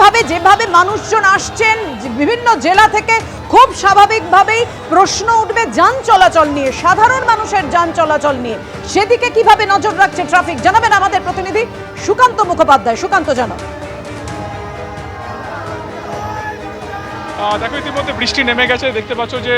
এইভাবে যেভাবে মানুষজন আসছেন বিভিন্ন জেলা থেকে খুব স্বাভাবিকভাবেই প্রশ্ন উঠবে যান চলাচল নিয়ে, সাধারণ মানুষের যান চলাচল নিয়ে। সেদিকে কীভাবে নজর রাখছে ট্রাফিক? জানাবেন আমাদের প্রতিনিধি সুকান্ত মুখোপাধ্যায়। সুকান্ত, জানো। দেখো, ইতিমধ্যে বৃষ্টি নেমে গেছে। দেখতে পাচ্ছ যে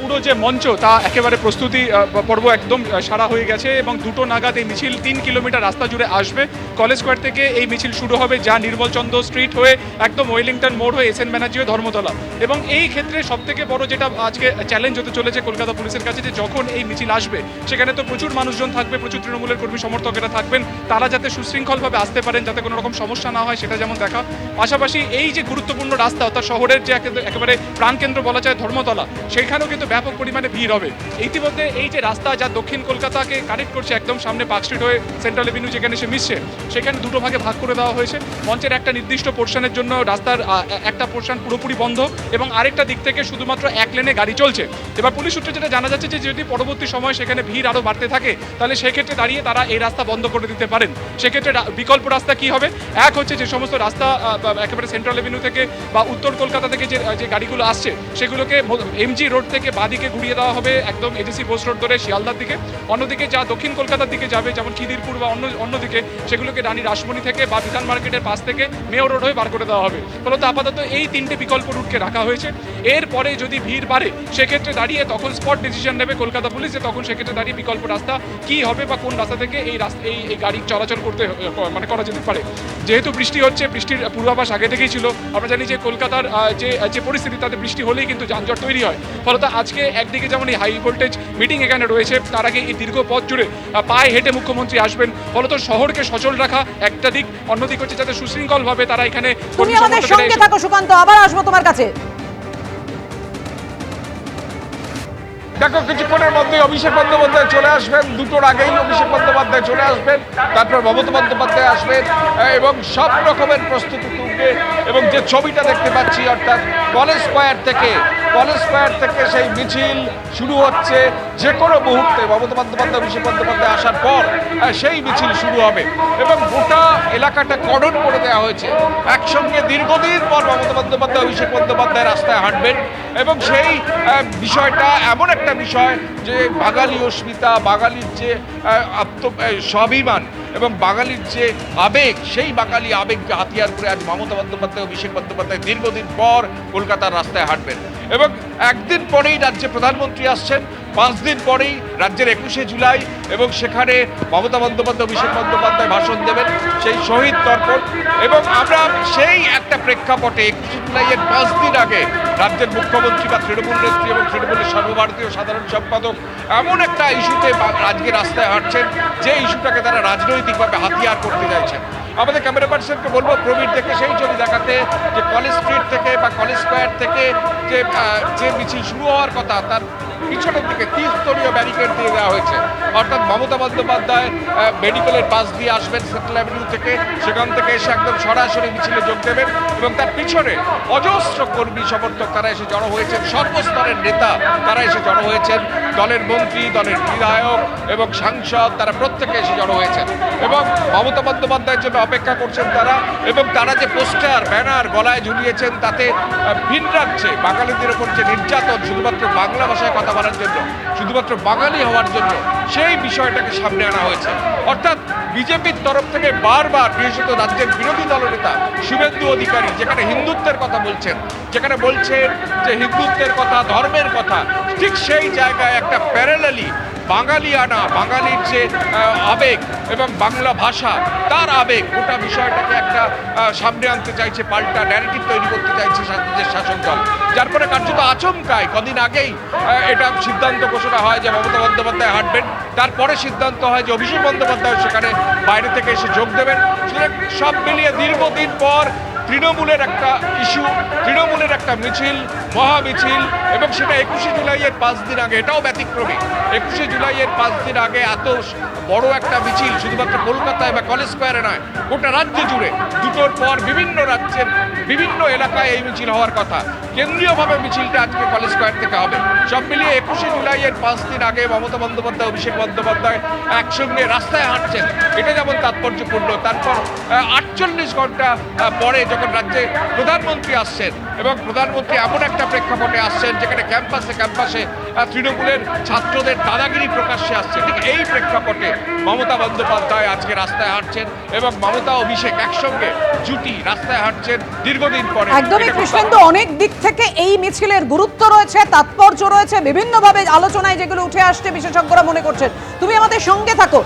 পুরো যে মঞ্চ, তা একেবারে প্রস্তুতি পর্ব একদম সারা হয়ে গেছে এবং দুটো নাগাদ এই মিছিল তিন কিলোমিটার রাস্তা জুড়ে আসবে। কলেজ স্কোয়ার থেকে এই মিছিল শুরু হবে যা নির্মলচন্দ্র স্ট্রিট হয়ে একদম ওয়েলিংটন মোড় হয়ে এস এন ব্যানার্জি হয়ে ধর্মতলা। এবং এই ক্ষেত্রে সব থেকে বড় যেটা আজকে চ্যালেঞ্জ হতে চলেছে কলকাতা পুলিশের কাছে যে, যখন এই মিছিল আসবে, সেখানে তো প্রচুর মানুষজন থাকবে, প্রচুর তৃণমূলের কর্মী সমর্থকেরা থাকবেন। তারা যাতে সুশৃঙ্খলভাবে আসতে পারেন, যাতে কোনো রকম সমস্যা না হয়, সেটা যেমন দেখা। পাশাপাশি এই যে গুরুত্বপূর্ণ রাস্তা, অর্থাৎ শহরের যে একে- একেবারে প্রাণকেন্দ্র বলা যায় ধর্মতলা সেখানেও কিন্তু ব্যাপক পরিমাণে ভিড় হবে। ইতিমধ্যে এই যে রাস্তা যা দক্ষিণ কলকাতাকে কানেক্ট করছে একদম সামনে পার্ক স্ট্রিট হয়ে সেন্ট্রাল এভিনিউ যেখানে সে মিশছে, সেখানে দুটো ভাগে ভাগ করে দেওয়া হয়েছে। মঞ্চের একটা নির্দিষ্ট পোর্শনের জন্য রাস্তার একটা পোর্শন পুরোপুরি বন্ধ এবং আরেকটা দিক থেকে শুধুমাত্র এক লেনে গাড়ি চলছে। এবার পুলিশ সূত্রে যেটা জানা যাচ্ছে যে যদি পরবর্তী সময় সেখানে ভিড় আরও বাড়তে থাকে, তাহলে সেক্ষেত্রে দাঁড়িয়ে তারা এই রাস্তা বন্ধ করে দিতে পারেন। সেক্ষেত্রে বিকল্প রাস্তা কি হবে? এক হচ্ছে যে সমস্ত রাস্তা একেবারে সেন্ট্রাল এভিনিউ থেকে বা উত্তর কলকাতা থেকে যে যে গাড়িগুলো আসছে, সেগুলোকে এমজি রোড থেকে বাদিকে ঘুরিয়ে দেওয়া হবে, একদম এডিসি পোস্ট রোড ধরে শিয়ালদার দিকে। অন্যদিকে যা দক্ষিণ কলকাতার দিকে যাবে, যেমন খিদিরপুর বা অন্য অন্যদিকে, সেগুলোকে রানী রাসমণি থেকে বা বিধান মার্কেটের পাশ থেকে মেয়র রোড হয়ে বার করে দেওয়া হবে। ফলত আপাতত এই তিনটে বিকল্প রুটকে রাখা হয়েছে। এরপরে যদি ভিড় বাড়ে, সেক্ষেত্রে দাঁড়িয়ে তখন স্পট ডিসিশন নেবে কলকাতা পুলিশ যে তখন সেক্ষেত্রে দাঁড়িয়ে বিকল্প রাস্তা কি হবে বা কোন রাস্তা থেকে এই রাস্তা এই এই গাড়ি চলাচল করতে মানে করা যেতে পারে। যেহেতু বৃষ্টি হচ্ছে, বৃষ্টির পূর্বাভাস আগে থেকেই ছিল, আমরা জানি যে কলকাতার যে যে পরিস্থিতি তাতে বৃষ্টি হলেই কিন্তু যানজট তৈরি হয়। ফলত আজকে একদিকে যেমন এই হাই ভোল্টেজ মিটিং এখানে রয়েছে তার আগে এই দীর্ঘ পথ জুড়ে পায়ে হেঁটে মুখ্যমন্ত্রী আসবেন। ফলত শহরকে সচল রাখা একটা দিক অন্যদিক হচ্ছে যাতে সুশৃঙ্খলভাবে তারা এখানে তুমি আমাদের সঙ্গে থাকো সুকান্ত আবার আসব তোমার কাছে। দেখো, কিছুক্ষণের মধ্যে অভিষেক বন্দ্যোপাধ্যায় চলে আসবেন। দুটোর আগেই অভিষেক বন্দ্যোপাধ্যায় চলে আসবেন। তারপর মমত বন্দ্যোপাধ্যায় আসবেন এবং সব রকমের প্রস্তুতি তুলবে। এবং যে ছবিটা দেখতে পাচ্ছি, অর্থাৎ কলেজ স্কোয়ার থেকে কলেজ স্কোয়ার থেকে সেই মিছিল শুরু হচ্ছে। যে কোনো মুহূর্তে মমত বন্দ্যোপাধ্যায়, অভিষেক বন্দ্যোপাধ্যায় আসার পর সেই মিছিল শুরু হবে। এবং গোটা এলাকাটা কর্ডন করে দেওয়া হয়েছে। একসঙ্গে দীর্ঘদিন পর মমতা বন্দ্যোপাধ্যায়, অভিষেক বন্দ্যোপাধ্যায় রাস্তায় হাঁটবেন। এবং সেই বিষয়টা এমন একটা বিষয় যে বাঙালি অস্মিতা, বাঙালির যে আত্ম স্বাভিমান এবং বাঙালির যে আবেগ, সেই বাঙালি আবেগকে হাতিয়ার করে আজ মমতা বন্দ্যোপাধ্যায়, অভিষেক বন্দ্যোপাধ্যায় দীর্ঘদিন পর কলকাতার রাস্তায় হাঁটবেন। এবং একদিন পরেই রাজ্যে প্রধানমন্ত্রী আসছেন। পাঁচ দিন পরেই রাজ্যের একুশে জুলাই এবং সেখানে মমতা বন্দ্যোপাধ্যায়, অভিষেক বন্দ্যোপাধ্যায় ভাষণ দেবেন সেই শহীদ তর্পণ। এবং আমরা সেই একটা প্রেক্ষাপটে একুশে জুলাইয়ের পাঁচ দিন আগে রাজ্যের মুখ্যমন্ত্রী বা তৃণমূল নেত্রী এবং তৃণমূলের সর্বভারতীয় সাধারণ সম্পাদক এমন একটা ইস্যুতে আজকে রাস্তায় হাঁটছেন, যে ইস্যুটাকে তারা রাজনৈতিকভাবে হাতিয়ার করতে চাইছেন। আমাদের ক্যামেরা পার্সনকে বলব, প্রবীর থেকে সেই ছবি দেখাতে যে কলেজ স্ট্রিট থেকে বা কলেজ স্কোয়ার থেকে যে যে মিছিল শুরু হওয়ার কথা, তার পিছনের দিকে ত্রিস্তরীয় ব্যারিকেড দিয়ে দেওয়া হয়েছে। অর্থাৎ মমতা বন্দ্যোপাধ্যায় মেডিকেলের পাশ দিয়ে আসবেন সেন্ট্রাল অ্যাভিনিউ থেকে। সেখান থেকে এসে একদম সরাসরি মিছিলে যোগ দেবেন এবং তার পিছনে অজস্র কর্মী সমর্থক তারা এসে জড়ো হয়েছেন। সর্বস্তরের নেতা তারা এসে জড়ো হয়েছেন। দলের মন্ত্রী, দলের বিধায়ক এবং সাংসদ তারা প্রত্যেকে এসে জড়ো হয়েছেন। এবং মমতা বন্দ্যোপাধ্যায়ের জন্য অপেক্ষা করছেন তারা এবং তারা যে পোস্টার, ব্যানার গলায় ঝুলিয়েছেন তাতে ভিন রাখছে বাঙালিদের ওপর যে নির্যাতন, শুধুমাত্র বাংলা ভাষায় কথা বলার জন্য, শুধুমাত্র বাঙালি হওয়ার জন্য, সেই বিষয়টাকে সামনে আনা হয়েছে। অর্থাৎ বিজেপির তরফ থেকে বারবার বিশেষত রাজ্যের বিরোধী দলনেতা শুভেন্দু অধিকারী, যেখানে হিন্দুত্বের কথা বলছেন, যেখানে বলছেন যে হিন্দুত্বের কথা, ধর্মের কথা, ঠিক সেই জায়গায় একটা প্যারালালি বাঙালিয়ানা, বাঙালির যে আবেগ এবং বাংলা ভাষা, তার আবেগ, গোটা বিষয়টাকে একটা সামনে আনতে চাইছে, পাল্টা ন্যারেটিভ তৈরি করতে চাইছে রাজ্যের শাসক দল যার ফলে কার্যত আচমকায় কদিন আগেই এটা সিদ্ধান্ত ঘোষণা হয় যে মমতা বন্দ্যোপাধ্যায় হাঁটবেন, তারপরে সিদ্ধান্ত হয় যে অভিষেক বন্দ্যোপাধ্যায় সেখানে বাইরে থেকে এসে যোগ দেবেন। সব মিলিয়ে দীর্ঘদিন পর তৃণমূলের একটা ইস্যু, তৃণমূলের একটা মিছিল মহা মিছিল এবং সেটা একুশে জুলাইয়ের পাঁচ দিন আগে, এটাও ব্যতিক্রমী। একুশে জুলাইয়ের পাঁচ দিন আগে এত বড় একটা মিছিল শুধুমাত্র কলকাতায় বা কলেজ স্কোয়ারে নয়, গোটা রাজ্য জুড়ে, দুটোর পর বিভিন্ন রাজ্যের বিভিন্ন এলাকায় এই মিছিল হওয়ার কথা। কেন্দ্রীয়ভাবে মিছিলটা আজকে কলেজ স্কোয়ার থেকে হবে। একুশে জুলাইয়ের পাঁচ দিন আগে মমতা বন্দ্যোপাধ্যায় অভিষেক বন্দ্যোপাধ্যায় একসঙ্গে রাস্তায় হাঁটছেন। এটা যেমন তাৎপর্যপূর্ণ তারপর আটচল্লিশ ঘণ্টা পরে যখন রাজ্যে প্রধানমন্ত্রী আসছেন এবং প্রধানমন্ত্রী এমন একটা প্রেক্ষাপটে আসছেন যেখানে ক্যাম্পাসে ক্যাম্পাসে তৃণমূলের ছাত্রদের দাদাগিরি প্রকাশ্যে আসছে। ঠিক এই প্রেক্ষাপটে মমতা বন্দ্যোপাধ্যায় আজকে রাস্তায় হাঁটছেন এবং মমতা অভিষেক একসঙ্গে জুটি রাস্তায় হাঁটছেন দীর্ঘদিন পরে। একদমই কৃষ্ণেন্দু অনেক দিক থেকে এই মিছিলের গুরুত্ব রয়েছে তাৎপর্য রয়েছে বিভিন্নভাবে আলোচনায় যেগুলো উঠে আসছে বিশেষজ্ঞরা মনে করছেন। তুমি আমাদের সঙ্গে থাকো।